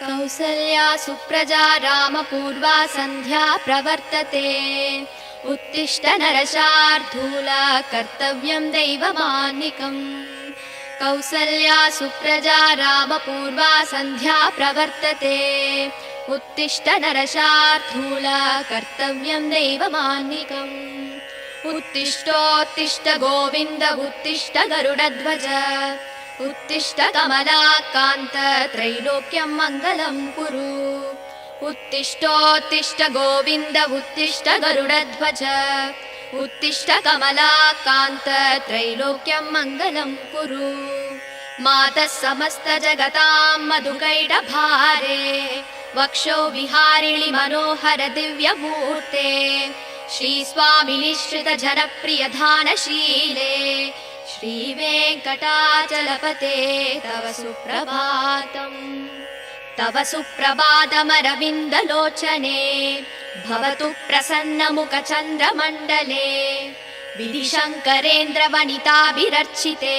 कौसल्या सुप्रजा रामपूर्वा सन्ध्या प्रवर्तते। उत्तिष्ठ नरशार्धूला कर्तव्यं दैवमान्निकम् कौसल्या सुप्रजा रामपूर्वा सन्ध्या प्रवर्तते। उत्तिष्ठ नरशार्धूला कर्तव्यं दैवमान्निकम् उत्तिष्ठोत्तिष्ठ गोविन्द उत्तिष्ठ गरुडध्वज उत्तिष्ठ कमलाकान्त त्रैलोक्यं मङ्गलं कुरु। उत्तिष्ठोत्तिष्ठ गोविन्द उत्तिष्ठ गरुडध्वज उत्तिष्ठ कमलाकान्त त्रैलोक्यं मङ्गलं कुरु। मातः समस्तजगतां मधुकैडभारे वक्षो विहारिणि मनोहर दिव्यमूर्ते। श्रीस्वामिनिश्रितजनप्रियधानशीले श्रीवेङ्कटाचलपते तव सुप्रभातम् तव सुप्रभातमरविन्दलोचने भवतु प्रसन्नमुखचन्द्रमण्डले। विधिशङ्करेन्द्रवनिताभिरर्चिते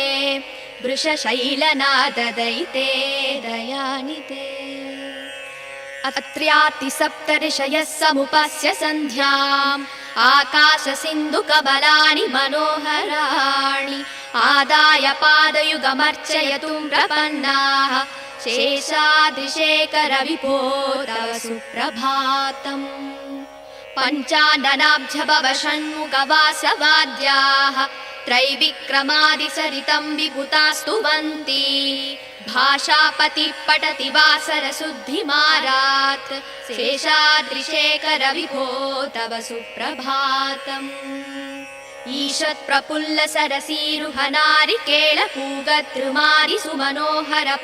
वृषशैलनाददयिते दयानिते। अत्र्यातिसप्तऋषयः समुपस्य सन्ध्याम् आकाशसिन्धुकबलानि मनोहराणि आदाय पादयुगमर्चयतुं प्रपन्नाः शेषाद्रिशेखरविभो तव सुप्रभातम् पञ्चाननाब्जभव षण्मुखवासवाद्याः त्रैविक्रमादिसरितं विभुतास्तुवन्ति भाषापति पठति वासरशुद्धिमारात्। शेषाद्रिशेखरविभो तव सुप्रभातम्। ईषत्प्रफुल्ल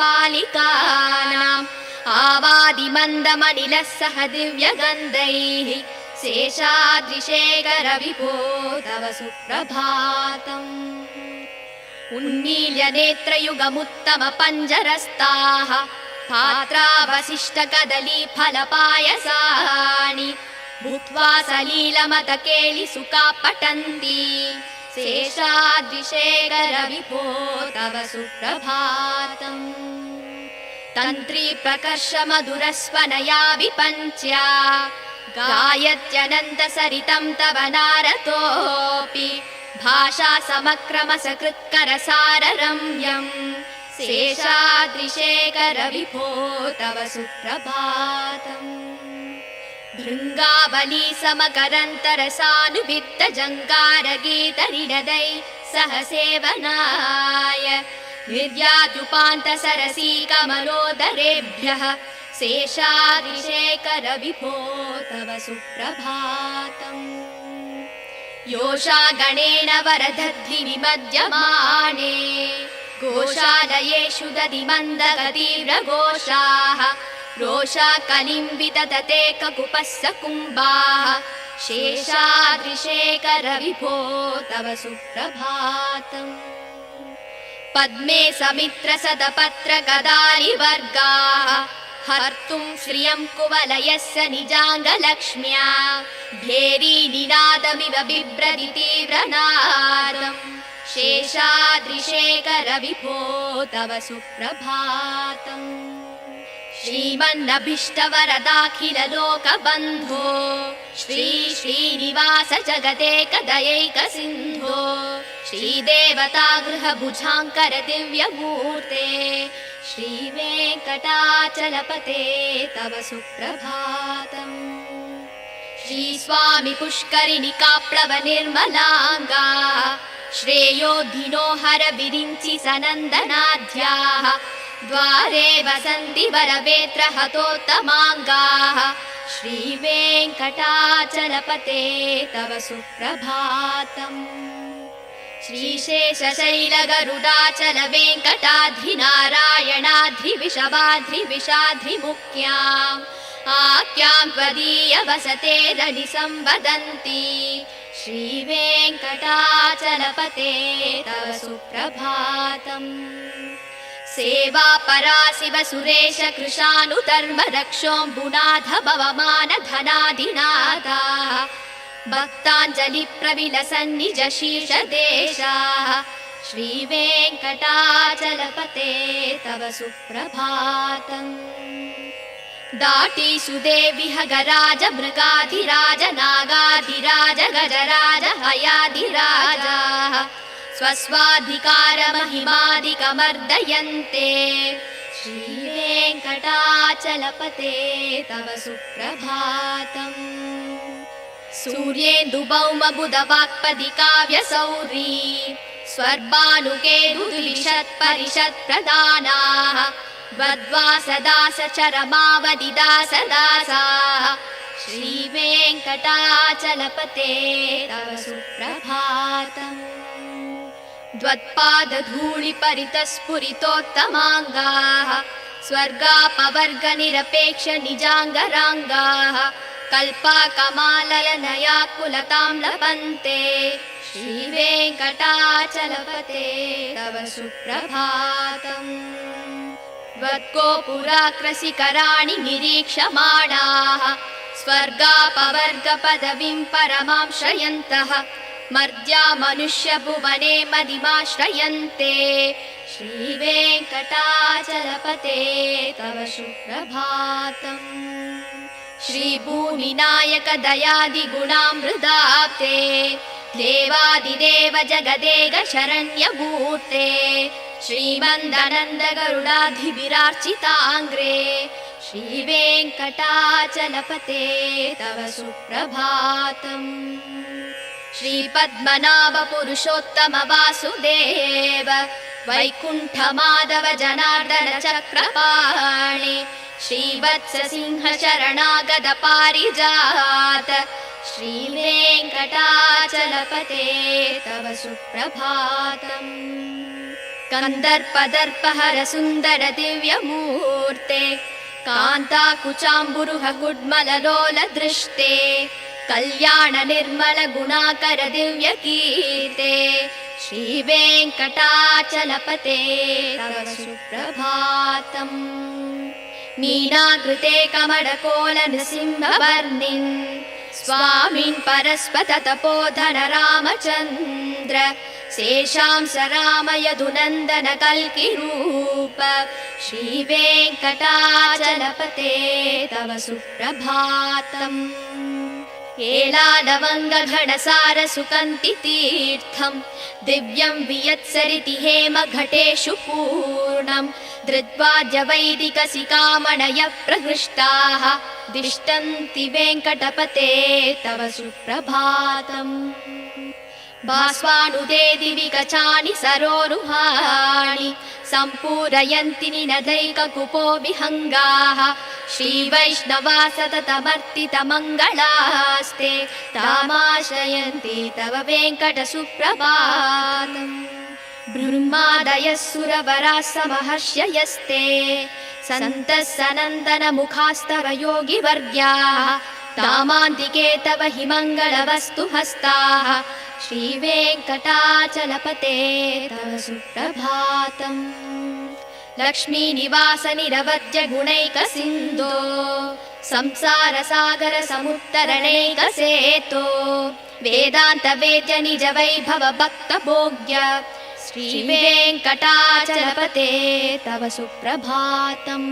पालिकानाम् आवादिमन्दमनिलः सह दिव्यगन्धैः शेषाद्रिशेखरविभो तव सुप्रभातम् उन्नील्यनेत्रयुगमुत्तमपञ्जरस्ताः नेत्रयुगमुत्तम पञ्जरस्ताः पात्रावशिष्टकदलीफलपायसानि भूत्वा सलीलमतकेलिसुका पठन्ति शेषाद्विषेकरविभो तव सुप्रभातम्। तन्त्री प्रकर्षमधुरस्वनया विपञ्च्या गायत्यनन्तसरितं तव नारतोऽपि भाषा समक्रमसकृत्करसाररम्यम् शेषाद्रिशेखरविभो तव सुप्रभातम्। भृङ्गावली समकरन्तरसानुवित्तजङ्गारगीतरिणदै सह सेवनाय निर्यात्युपान्तसरसी कमलोदरेभ्यः शेषादिशेखरविभो तव सुप्रभातम् योषा गणेन वरदद्विनिमज्यमाने गोशालयेषु दधिमन्दगतीव्रघोषाः रोषा कलिं विदधते ककुपस्य कुम्भाः। शेषाद्रिशेखरविभो तव सुप्रभातम् पद्मे समित्र सदपत्र गदालिवर्गाः हर्तुं श्रियं कुवलयस्य निजाङ्गलक्ष्म्या। भेरी निनादमिव बिभ्रति तीव्रनादम् शेषाद्रिशेखरविभो तव सुप्रभातम् श्रीमन्नभीष्टवरदाखिललोकबन्धो श्री श्रीनिवास जगदेकदयैकसिन्धो श्रीदेवता गृह दिव्यमूर्ते श्रीवेङ्कटाचलपते तव सुप्रभातम्। श्री स्वामि पुष्करिणि काप्लव निर्मलाङ्गा विरिञ्चि सनन्दनाध्या द्वारे वसन्ति वरवेत्र हतोत्तमाङ्गाः श्रीवेङ्कटाचलपते तव सुप्रभातम्। श्रीशेषशैलगरुडाचल वेङ्कटाद्रिनारायणाद्रिविषवाद्रिविषाद्रिमुख्याम् आख्यां त्वदीय वसते रनिसंवदन्ति। श्रीवेङ्कटाचलपते तव सुप्रभातम् सेवा परा शिव सुरेश कृशानुधर्म रक्षोम्बुनाथ भवमान धनाधिनादा भक्ताञ्जलिप्रविलसन्निजशेषा श्रीवेङ्कटाचलपते तव सुप्रभातम्। दाटीषु सुदेवी ह गराज मृगाधिराज नागाधिराज गजराज हयाधिराजा। स्वस्वाधिकारमहिमादिकमर्दयन्ते। श्रीवेङ्कटाचलपते तव सुप्रभातम्। सूर्येन्दुभौमबुधवाक्पदि काव्यसौरी सदा वद्वासदास चरमावलिदासदासा श्रीवेङ्कटाचलपते तव सुप्रभातम्। द्वत्पादधूलिपरितस्फुरितोत्तमाङ्गाः स्वर्गापवर्गनिरपेक्ष निजाङ्गराङ्गाः कल्पाकमालयनया कुलतां लपन्ते। श्रीवेङ्कटाचलपते तव सुप्रभातम्। त्वत्कोपुराक्रसिकराणि निरीक्षमाणाः स्वर्गापवर्गपदवीं परमां श्रयन्तः मर्द्या मनुष्यभुवने मदिमाश्रयन्ते। श्रीवेङ्कटाचलपते तव सुप्रभातम्। श्रीभूमिनायक दयादिगुणामृदाप्ते देवादिदेव जगदेग शरण्यभूते। श्रीमन्दनन्द गरुडाधिभिरार्चिताङ्ग्रे श्रीवेङ्कटाचलपते तव सुप्रभातम् श्रीपद्मनाभपुरुषोत्तम वासुदेव वैकुण्ठ जनार्दन चक्रपाणि श्रीवत्ससिंहचरणागद पारिजात श्रीवेङ्कटाचलपते तव सुप्रभातम्। कान्दर्प दर्पहर सुन्दर दिव्यमुहूर्ते कान्ताकुचाम्बुरुह गुड्मलोलदृष्टे कल्याणनिर्मलगुणाकरदिव्यकीर्ते श्रीवेङ्कटाचलपते तव सुप्रभातम्। मीनाकृते कृते स्वामिन् नृसिंहवर्निन् परस्पत तपोधन रामचन्द्र शेषां स रामयधुनन्दन कल्किरूप श्रीवेङ्कटाचलपते तव सुप्रभातम्। केलादवङ्गघटसारसुकन्ति तीर्थं दिव्यं वियत्सरिति हेमघटेषु पूर्णं धृत्वाजवैदिकसिकामणयः प्रहृष्टाः। दिष्टन्ति वेङ्कटपते तव सुप्रभातम्। बास्वानुदे दिवि कचानि सरोनुहाणि सम्पूरयन्ति निनदैककुपो विहङ्गाः श्रीवैष्णवा सततमर्तितमङ्गलास्ते तामाश्रयन्ति तव वेङ्कटसुप्रभातम् ब्रह्मादयः सुरवराः समहर्ष्ययस्ते सन्तः सनन्दनमुखास्तव योगिवर्ग्याः। तामान्तिके तव हि मङ्गलवस्तु हस्ताः श्रीवेङ्कटाचलपते तव सुप्रभातम्। लक्ष्मीनिवासनिरवज्य गुणैकसिन्धो संसारसागरसमुत्तरणैकसेतो वेदान्तवेत्य निज वैभवभक्तभोग्य श्रीवेङ्कटाचलपते तव सुप्रभातम्।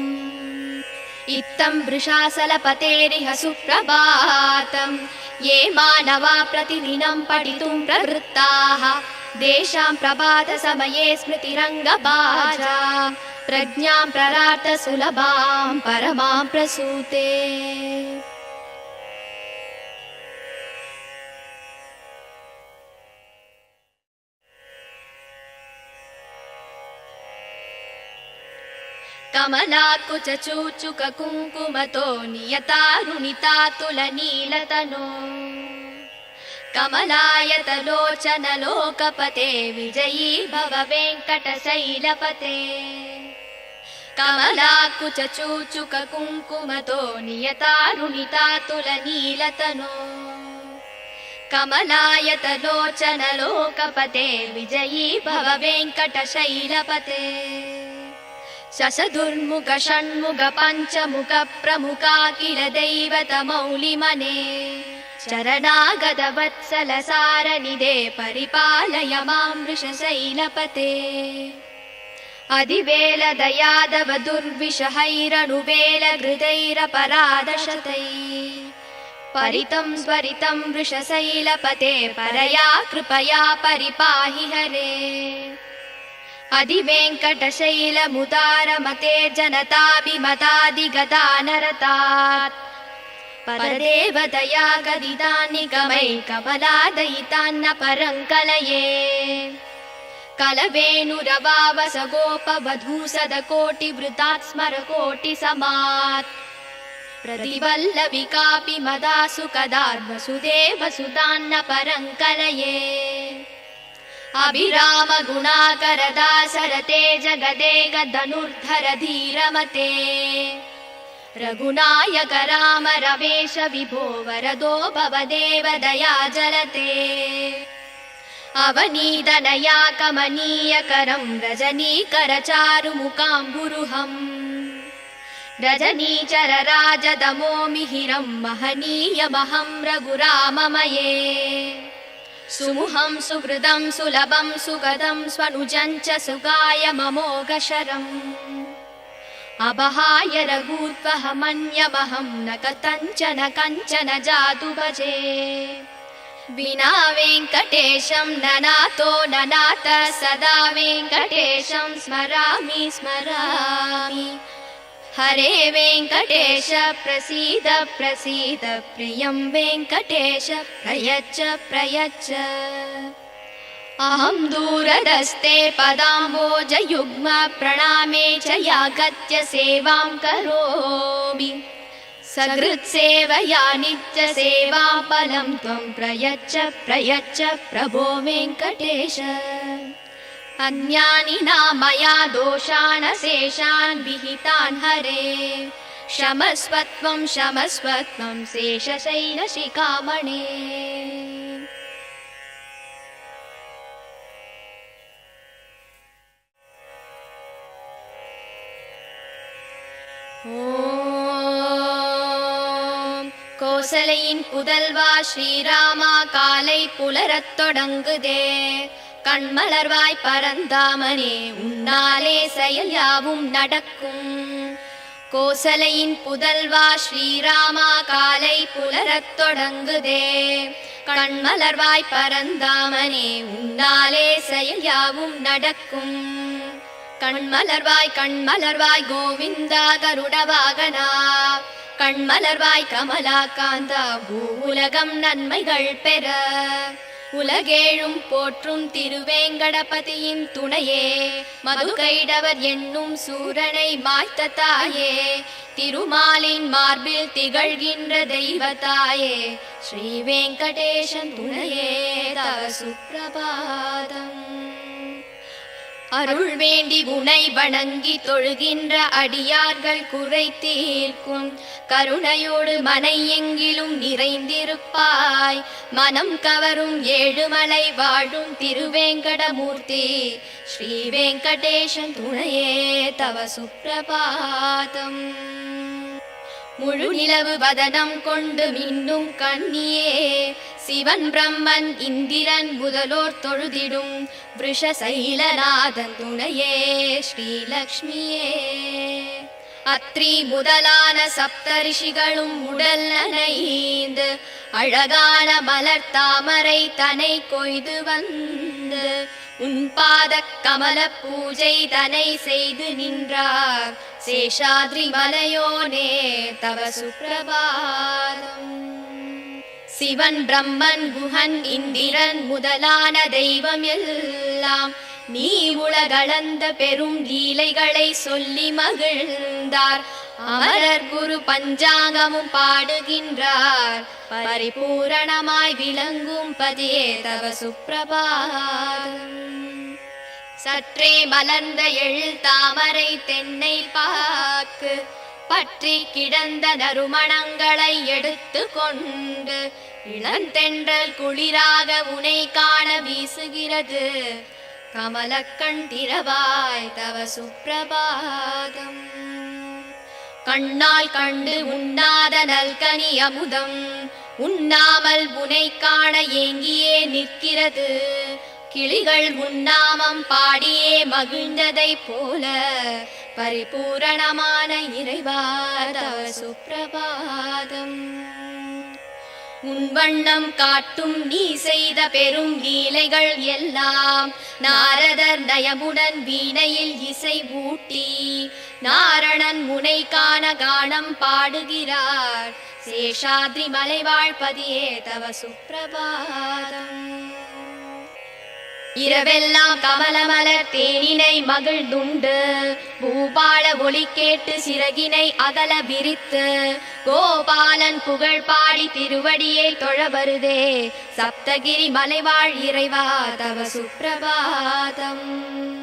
इत्थम् वृषासलपतेरिह सुप्रभातम्। ये मानवा प्रतिदिनम् पठितुम् प्रवृत्ताः देशां प्रभातसमये स्मृतिरङ्गबाजा। प्रज्ञाम् प्ररात सुलभाम् परमाम् प्रसूते। కమలాకుచూచుక కుంకుమతో నియతారుణితాతుల నీలతను. కమలాయతలోచన లోకపతే విజయీ భవ వెంకట శైలపతే కమలాకుచూచుక కుంకుమతో నియతారుణితాతుల నీలతను. కమలాయతలోచన లోకపతే విజయీ భవ వెంకట శైలపతే शशदुर्मुख षण्मुख पञ्चमुख प्रमुखा किल दैवतमौलिमने चरणागतवत्सलसारनिधे परिपालय मां वृषशैलपते। अधिवेलदयादव दुर्विषहैरनुवेलहृदैरपरादशतै परितं स्वरितं वृषशैलपते परया कृपया परिपाहि हरे अधिवेङ्कटशैलमुदारमते जनतापि मताधिगदानरतात् परदेव कमलादयितान्न कमलादयितान्नपरं कलये कलवेणुरवाव स गोपवधूसदकोटिभृतात् मदासु प्रतिवल्लविकापि मदासुकदा वसुदेवसुतान्नपरं कलये गुणाकरदासरते जगदे गधनुर्धर धीरमते रघुनायक राम रमेश विभो वरदो भवदेव दया जलते अवनीदनया कमनीयकरं रजनीकरचारुमुकाम्बुरुहम् रजनीचर राजदमो मिहिरं महनीयमहं रघुराममये सुमुहं सुहृदं सुलभं सुगदं स्वनुजं च सुगाय ममोघशरम्। अबहाय रघूत्वहमन्यमहं न कथञ्चन कञ्चन जातु भजे विना वेङ्कटेशं ननातो ननाथ सदा वेङ्कटेशं स्मरामि स्मरामि हरे वेङ्कटेश प्रसीद प्रसीद प्रियं वेङ्कटेश प्रयच्छ प्रयच्छ। अहं दूरदस्ते पदाम्बोजयुग्म प्रणामे च यागत्य सेवां करोमि। सकृत्सेवया नित्यसेवाफलं त्वं प्रयच्छ प्रयच्छ प्रभो वेङ्कटेश अन्यानि नामया दोषाणशेषान् विहितान् हरे क्षमस्वत्वं क्षमस्वत्वं शेषशैलशिखामणे ஓம் கோசலையின் புதல்வா ஸ்ரீராமா காலை புலரத் தொடங்குதே கண்மலர்வாய் பரந்தாமனே உன்னாலே செயல் யாவும் நடக்கும். கோசலையின் புதல்வா ஸ்ரீராமா காலை புலரத் தொடங்குதே. கண்மலர்வாய் பரந்தாமனே உன்னாலே செயல் யாவும் நடக்கும். கண்மலர்வாய் கண்மலர்வாய் கோவிந்தா கருடவாகனா. கண்மலர்வாய் கமலா காந்தா பூ உலகம் நன்மைகள் பெற. உலகேழும் போற்றும் திருவேங்கடபதியின் துணையே. மதுகைடவர் என்னும் சூரனை மாய்த்த தாயே. திருமாலின் மார்பில் திகழ்கின்ற தெய்வத்தாயே ஸ்ரீ வெங்கடேசன் துணையே. தவ சுப்பிரபாதம். அருள் வேண்டி உனை வணங்கி தொழுகின்ற அடியார்கள் குறை தீர்க்கும். கருணையோடு மனை எங்கிலும் நிறைந்திருப்பாய். மனம் கவரும் ஏழுமலை வாழும் திருவேங்கடமூர்த்தி. ஸ்ரீ வெங்கடேசன் துணையே தவ சுப்பிரபாதம். முழு நிலவு வதனம் கொண்டு மின்னும் கண்ணியே. சிவன் பிரம்மன் இந்திரன் முதலோர் தொழுதிடும். விஷசைலநாதன் துணையே ஸ்ரீலக்ஷ்மியே. அத்ரி முதலான சப்தரிஷிகளும் உடல் நனைந்து அழகான மலர் தாமரை தனை கொய்து வந்து உன் பாத கமல பூஜை தனை செய்து நின்றார். சேஷாத்ரி மலையோனே தவ சுப்பிரபாதம். சிவன் பிரம்மன் குஹன் இந்திரன் முதலான தெய்வம் எல்லாம். நீ உலகளந்த பெரும் லீலைகளை சொல்லி மகிழ்ந்தார். அமரர் குரு பஞ்சாங்கமும் பாடுகின்றார். பரிபூரணமாய் விளங்கும் பதியே தவ சுப்பிரபாதம் சற்றே மலர்ந்த எழில் தாமரை தென்னை பாக்கு. பற்றி கிடந்த நறுமணங்களை எடுத்து கொண்டு இளந்தென்றல் குளிராக உனை காண வீசுகிறது. கமலக்கண் திரவாய் தவ சுப்பிரபாதம். கண்ணால் கண்டு உண்ணாத நல்கனி அமுதம். உண்ணாமல் உனை காண ஏங்கியே நிற்கிறது. கிளிகள் உண்ணாமம் பாடியே மகிழ்ந்ததைப் போல பரிபூரணமான இறைவாத சுப்பிரபாதம். உன் வண்ணம் காட்டும் நீ செய்த பெரும் லீலைகள் எல்லாம் நாரதர் நயமுடன் வீணையில் இசை ஊட்டி நாரணன் முனை காண கானம் பாடுகிறார். சேஷாத்ரி மலைவாழ்பதியே தவ சுப்பிரபாதம். இரவெல்லாம் கமலமலர் தேனினை மகிழ்ந்துண்டு. பூபால ஒளி கேட்டு சிறகினை அகல விரித்து. கோபாலன் புகழ் பாடி திருவடியை தொழ வருதே. சப்தகிரி மலைவாழ் இறைவா தவ சுப்பிரபாதம்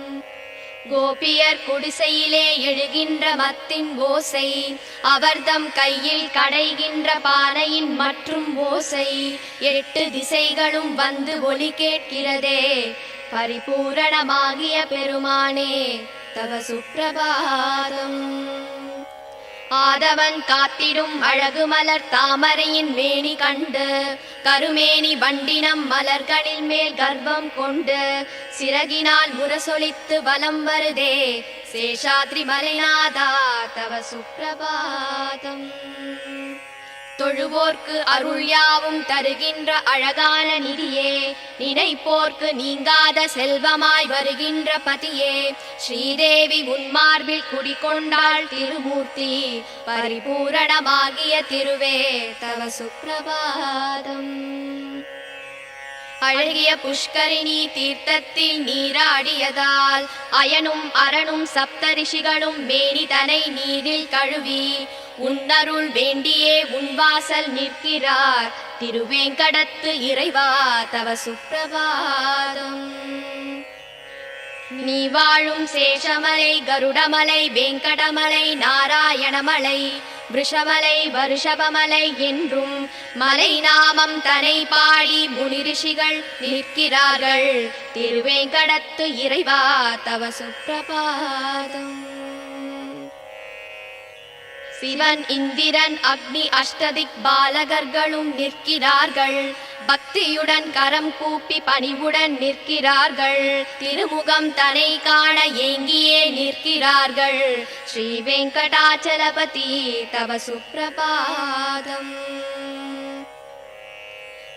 கோபியர் குடிசையிலே எழுகின்ற மத்தின் ஓசை அவர்தம் கையில் கடைகின்ற பானையின் மற்றும் ஓசை. எட்டு திசைகளும் வந்து ஒலி கேட்கிறதே பரிபூரணமாகிய பெருமானே தவ சுப்பிரபாதம் ஆதவன் காத்திடும் அழகு மலர் தாமரையின் மேனி கண்டு கருமேனி வண்டினம் மலர்களில் மேல் கர்ப்பம் கொண்டு சிறகினால் முரசொலித்து பலம் வருதே சேஷாத்ரி மலைநாதா தவ சுப்பிரபாதம். தொழுவோர்க்கு அருள் யாவும் தருகின்ற அழகான நிதியே. நினைப்போர்க்கு நீங்காத செல்வமாய் வருகின்ற பதியே. ஸ்ரீதேவி உன்மார்பில் குடிகொண்டாள் திருமூர்த்தி. பரிபூரணமாகிய திருவே தவ சுப்பிரபாதம். அழகிய புஷ்கரிணி தீர்த்தத்தில் நீராடியதால் அயனும் அரணும் சப்தரிஷிகளும் மேனி தனை நீரில் கழுவி உன்னருள் வேண்டியே உன்வாசல் நிற்கிறார். திருவேங்கடத்து இறைவா தவ சுப்பிரபாதம். நீ வாழும் சேஷமலை கருடமலை வெங்கடமலை நாராயணமலை விஷமலை வருஷபமலை என்றும் மலை நாமம் தனை பாடி முனிரிஷிகள் நிற்கிறார்கள். திருவேங்கடத்து இறைவா தவ சுப்பிரபாதம். சிவன் இந்திரன் அக்னி அஷ்டதிக் பாலகர்களும் நிற்கிறார்கள். பக்தியுடன் கரம் கூப்பி பணிவுடன் நிற்கிறார்கள். திருமுகம் தனை காண ஏங்கியே நிற்கிறார்கள். ஸ்ரீ வெங்கடாச்சலபதி தவ சுப்பிரபாதம்.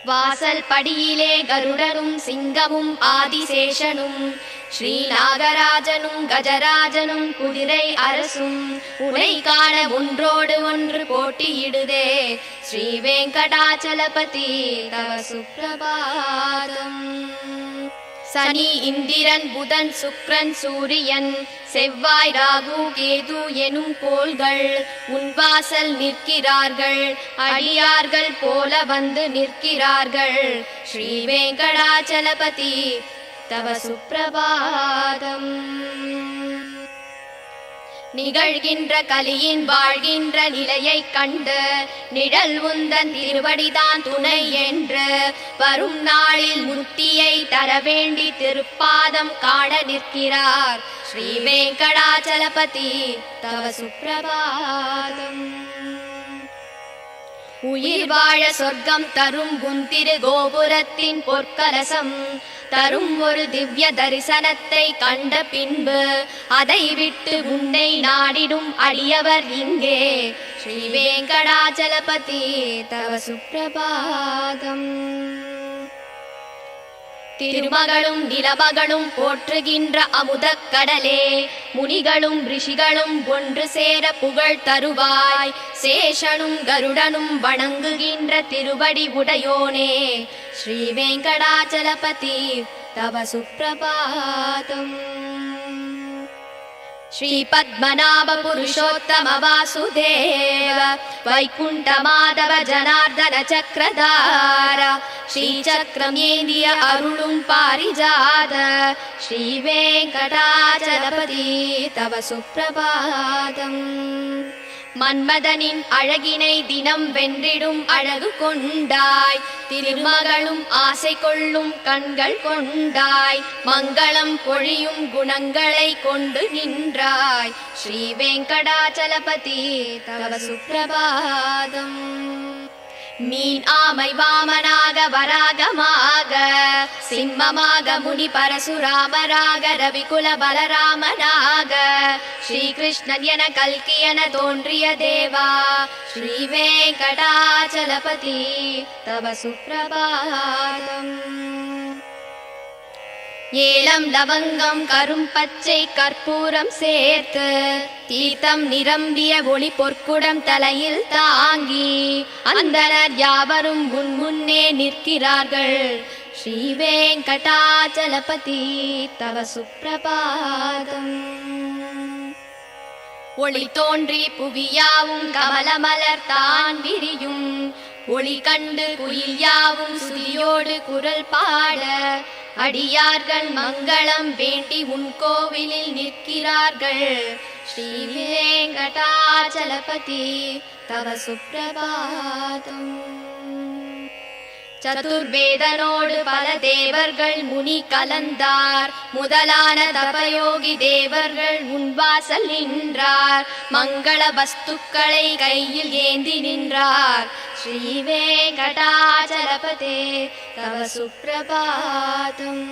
வாசல் படியிலே கருடனும் சிங்கமும் ஆதிசேஷனும் ஸ்ரீநாகராஜனும் கஜராஜனும் குதிரை அரசும் உனை காண ஒன்றோடு ஒன்று போட்டியிடுதே ஸ்ரீ வெங்கடாச்சலபதி தவ சுப்பிரபாதம். சனி இந்திரன் புதன் சுக்ரன் சூரியன் செவ்வாய் ராகு கேது எனும் கோள்கள் உன்வாசல் நிற்கிறார்கள். அடியார்கள் போல வந்து நிற்கிறார்கள். ஸ்ரீ வெங்கடாச்சலபதி தவ சுப்பிரபாதம். நிகழ்கின்ற கலியின் வாழ்கின்ற நிலையைக் கண்டு நிழல் உந்தன் திருவடிதான் துணை என்று வரும் நாளில் முத்தியை தர வேண்டி திருப்பாதம் காண நிற்கிறார். ஸ்ரீ வெங்கடாச்சலபதி தவ சுப்பிரபாதம். உயிர் வாழ சொர்க்கம் தரும் குந்திரு கோபுரத்தின் பொற்கலசம். தரும் ஒரு திவ்ய தரிசனத்தை கண்ட பின்பு அதை விட்டு உன்னை நாடிடும் அடியவர் இங்கே. ஸ்ரீ வேங்கடாச்சலபதி தவ சுப்பிரபாதம். திருமகளும் நிலமகளும் போற்றுகின்ற அமுதக் கடலே. முனிகளும் ரிஷிகளும் ஒன்று சேர புகழ் தருவாய். சேஷனும் கருடனும் வணங்குகின்ற திருவடி உடையோனே. ஸ்ரீ வெங்கடாச்சலபதி தவ சுப்பிரபாதம் श्रीपद्मनाभ पुरुषोत्तम वासुदेव वैकुण्ठ माधव जनार्दन चक्रधार श्रीचक्रमेन्द्रिय अरुणुम् पारिजात श्रीवेङ्कटाचलपति तव सुप्रभातम् மன்மதனின் அழகினை தினம் வென்றிடும் அழகு கொண்டாய். திருமகளும் ஆசை கொள்ளும் கண்கள் கொண்டாய். மங்களம் பொழியும் குணங்களை கொண்டு நின்றாய். ஸ்ரீ வெங்கடாச்சலபதி தவ சுப்பிரபாதம். மீன் ஆமை வாமனாக வராகமாக சிம்மமாக முனி பரசுராமராக ரவிகுல பலராமனாக ஸ்ரீகிருஷ்ணன் என கல்கி என தோன்றிய தேவா ஸ்ரீ வெங்கடாச்சலபதி தவ சுப்பிரபாதம் ஏலம் லவங்கம் கரும் பச்சை கற்பூரம் சேர்த்து தீர்த்தம் நிரம்பிய ஒளி பொற்குடம் தலையில் தாங்கி அந்தனர் யாவரும் முன் முன்னே நிற்கிறார்கள். ஸ்ரீ வெங்கடாச்சலபதி தவ சுப்பிரபாதம். ஒளி தோன்றி புவியாவும் கமலமலர் தான் விரியும். ஒளி கண்டு குயில் யாவும் சுதியோடு குரல் பாட அடியார்கள் மங்களம் வேண்டி உன் கோவிலில் நிற்கிறார்கள் ஸ்ரீ வெங்கடாச்சலபதி தவ சுப்பிரபாதம் சதுர்வேதனோடு பல தேவர்கள் முனி கலந்தார். முதலான தபயோகி தேவர்கள் முன்வாசல் நின்றார். மங்கள வஸ்துக்களை கையில் ஏந்தி நின்றார். ஸ்ரீ வெங்கடாச்சலபதே தவ சுப்பிரபாதம்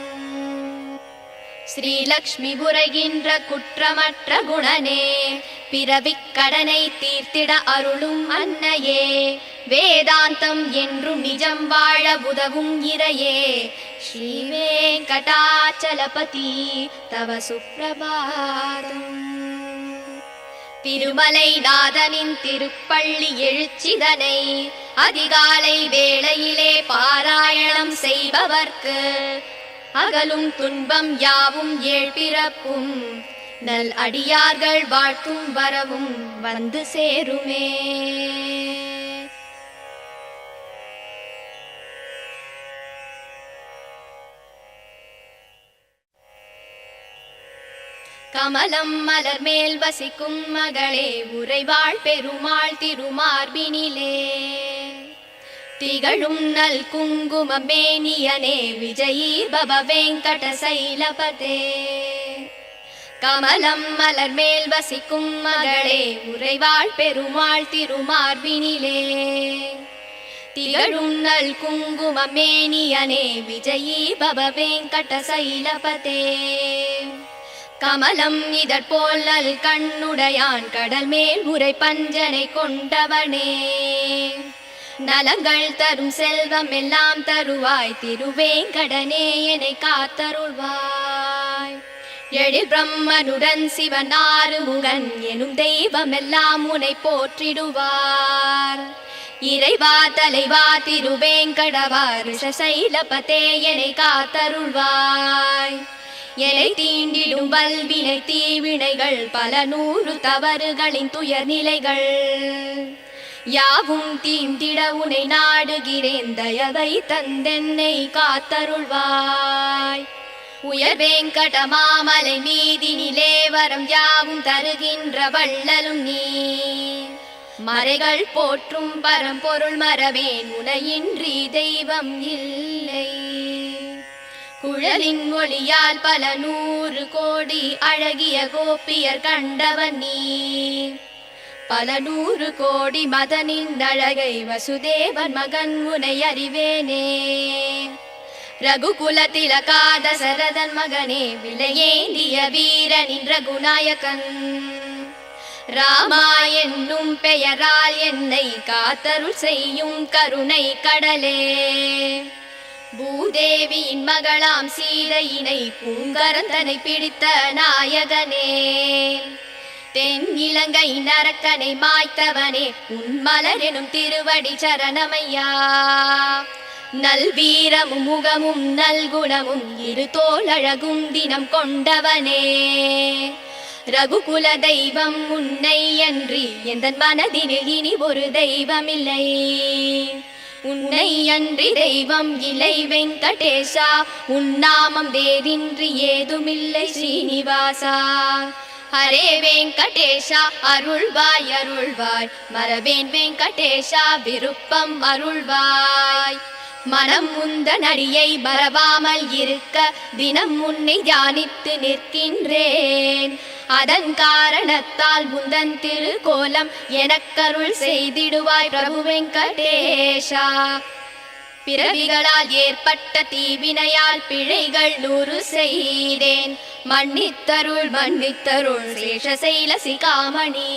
ஸ்ரீலக்ஷ்மி புரைகின்ற குற்றமற்ற குணனே. பிறவிக் கடனை தீர்த்திட அருளும் அன்னையே. வேதாந்தம் என்றும் நிஜம் வாழ உதவும் இறையே. ஸ்ரீ வெங்கடாச்சலபதி தவ சுப்பிரபாதம். திருமலை நாதனின் திருப்பள்ளி எழுச்சிதனை. அதிகாலை வேளையிலே பாராயணம் செய்பவர்க்கு அகலும் துன்பம் யாவும் ஏழ்பிறப்பும். நல் அடியார்கள் வாழ்த்தும் வரவும் வந்து சேருமே. கமலம் மலர் மேல் வசிக்கும் மகளே உறைவாள் பெருமாள் திருமார்பினிலே. திகழும் நல் குங்கும மேனியனே விஜயீ பவ வெங்கட சைலபதே. கமலம் மலர் மேல் வசிக்கும் மகளே உறைவாள் பெருமாள் திருமார்பினிலே திகழும் நல் குங்கும மேனியனே விஜயீ பவ வெங்கட சைலபதே. கமலம் இதற்போல் நல் கண்ணுடையான் கடல் மேல் உரை பஞ்சனை கொண்டவனே. நலங்கள் தரும் செல்வம் எல்லாம் தருவாய். திருவேங்கடனே என்னை காத்தருள்வாய். எழில் பிரம்மனுடன் சிவனாறு முகன் எனும் தெய்வம் எல்லாம் உனை போற்றிடுவார். இறைவா தலைவா திருவேங்கடவார் சைலபதே என்னை காத்தருள்வாய். எலை தீண்டிடும் வல்வினை தீவினைகள் பல நூறு தவறுகளின் துயர்நிலைகள். யாவும் தீந்திட உனை நாடுகிறேன். தயவை தந்தென்னை காத்தருள்வாய். உயர் வேங்கட மாமலை மீதினிலே வரம் யாவும் தருகின்ற வள்ளலும் நீ. மறைகள் போற்றும் பரம்பொருள் மரவேன். உனையின்றி தெய்வம் இல்லை. குழலின் ஒளியால் பல நூறு கோடி அழகிய கோப்பியர் கண்டவன் நீ. பல நூறு கோடி மதனின் அழகை வசுதேவன் மகன் உனை அறிவேனே. ரகுகுல திலகாத சரதன் மகனே விலையேந்திய வீரனின் ரகுநாயகன் ராமா என்னும் பெயரால் என்னை காத்தருள் செய்யும் கருணை கடலே. பூதேவியின் மகளாம் சீதையினை பூங்கரந்தனை பிடித்த நாயகனே. தென் இலங்கை நரக்கனை மாய்த்தவனே உன்மலரெனும் திருவடி சரணமையா. நல்வீரமும் முகமும் நல்குணமும் இரு தோளழகும் தினம் கொண்டவனே. ரகுகுல தெய்வம் உன்னை அன்றி எந்த மனதினில் இனி ஒரு தெய்வமில்லை. உன்னை அன்றி தெய்வம் இலை வெங்கடேஷா உன் நாமம் வேறின்றி ஏதுமில்லை ஸ்ரீனிவாசா ஹரே வெங்கடேஷா அருள்வாய் அருள்வாய். மரபேன் வெங்கடேஷா விருப்பம் அருள்வாய். மனம் உந்த நடியை மறவாமல் இருக்க தினம் உன்னை தியானித்து நிற்கின்றேன். அதன் காரணத்தால் முந்தன் திருக்கோலம் எனக்கருள் செய்திடுவாய் பிரபு வெங்கடேஷா. பிறவிகளால் ஏற்பட்ட தீவினையால் பிழைகள் நூறு செய்தேன். மன்னித்தருள் மன்னித்தருள் சேஷசைல சிகாமணி